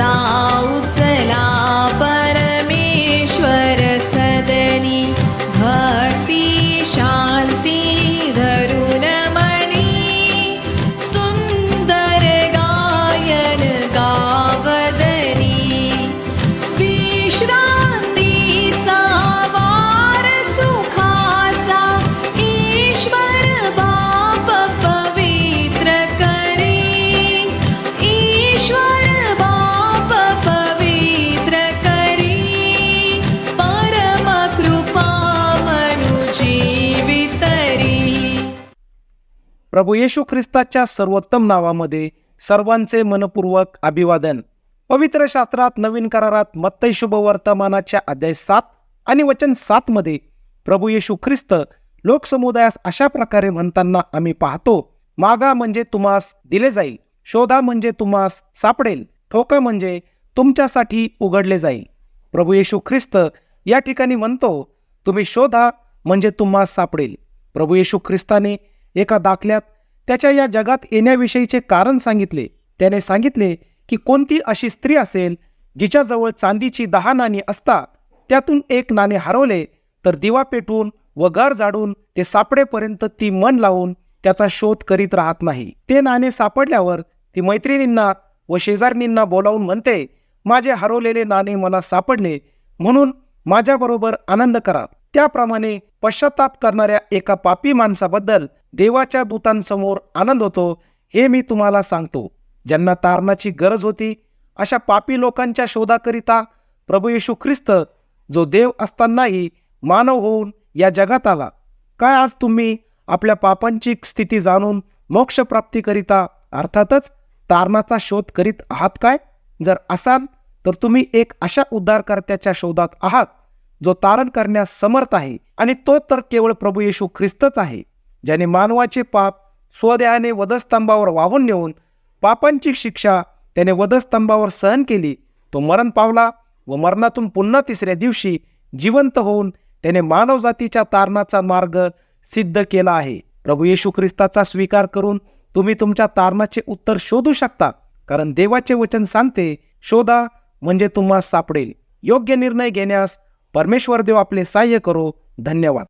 da प्रभू येशू ख्रिस्ताच्या सर्वोत्तम नावामध्ये सर्वांचे मनपूर्वक अभिवादन. पवित्र शास्त्रात नवीन करारात मत्तय शुभ वर्तमानाच्या अध्याय सात आणि वचन सात मध्ये प्रभू येशू ख्रिस्त लोकसमुदायास अशा प्रकारे म्हणताना आम्ही पाहतो मागा म्हणजे तुम्हास दिले जाईल शोधा म्हणजे तुम्हास सापडेल ठोका म्हणजे तुमच्यासाठी उघडले जाईल. प्रभू येशू ख्रिस्त या ठिकाणी म्हणतो तुम्ही शोधा म्हणजे तुम्हास सापडेल. प्रभू येशू ख्रिस्ताने एका दाखल्यात त्याच्या या जगात येण्याविषयीचे कारण सांगितले. त्याने सांगितले की कोणती अशी स्त्री असेल जिच्याजवळ चांदीची दहा नाणी असता त्यातून एक नाणे हरवले तर दिवा पेटून व घर जाडून ते सापडेपर्यंत ती मन लावून त्याचा शोध करीत राहत नाही. ते नाणे सापडल्यावर ती मैत्रिणींना व शेजारणींना बोलावून म्हणते माझे हरवलेले नाणे मला सापडले म्हणून माझ्याबरोबर आनंद करा. त्याप्रमाणे पश्चाताप करणाऱ्या एका पापी माणसाबद्दल देवाच्या दूतांसमोर आनंद होतो हे मी तुम्हाला सांगतो. ज्यांना तारणाची गरज होती अशा पापी लोकांच्या शोधाकरिता प्रभू येशू ख्रिस्त जो देव असतानाही मानव होऊन या जगात आला. काय आज तुम्ही आपल्या पापांची स्थिती जाणून मोक्षप्राप्तीकरिता अर्थातच तारणाचा शोध करीत आहात काय? जर असाल तर तुम्ही एक अशा उद्धारकर्त्याच्या शोधात आहात. जो तारण करण्यास समर्थ आहे आणि तो तर केवळ प्रभू येशू ख्रिस्तच आहे ज्याने मानवाचे पाप स्वदेहाने वधस्तंभावर वाहून नेऊन पापांची शिक्षा त्याने वधस्तंभावर सहन केली तो मरण पावला व मरणातून पुन्हा तिसऱ्या दिवशी जिवंत होऊन त्याने मानवजातीच्या तारणाचा मार्ग सिद्ध केला आहे. प्रभू येशू ख्रिस्ताचा स्वीकार करून तुम्ही तुमच्या तारणाचे उत्तर शोधू शकता कारण देवाचे वचन सांगते शोधा म्हणजे तुम्हाला सापडेल. योग्य निर्णय घेण्यास परमेश्वर देव आपले सहाय्य करो. धन्यवाद.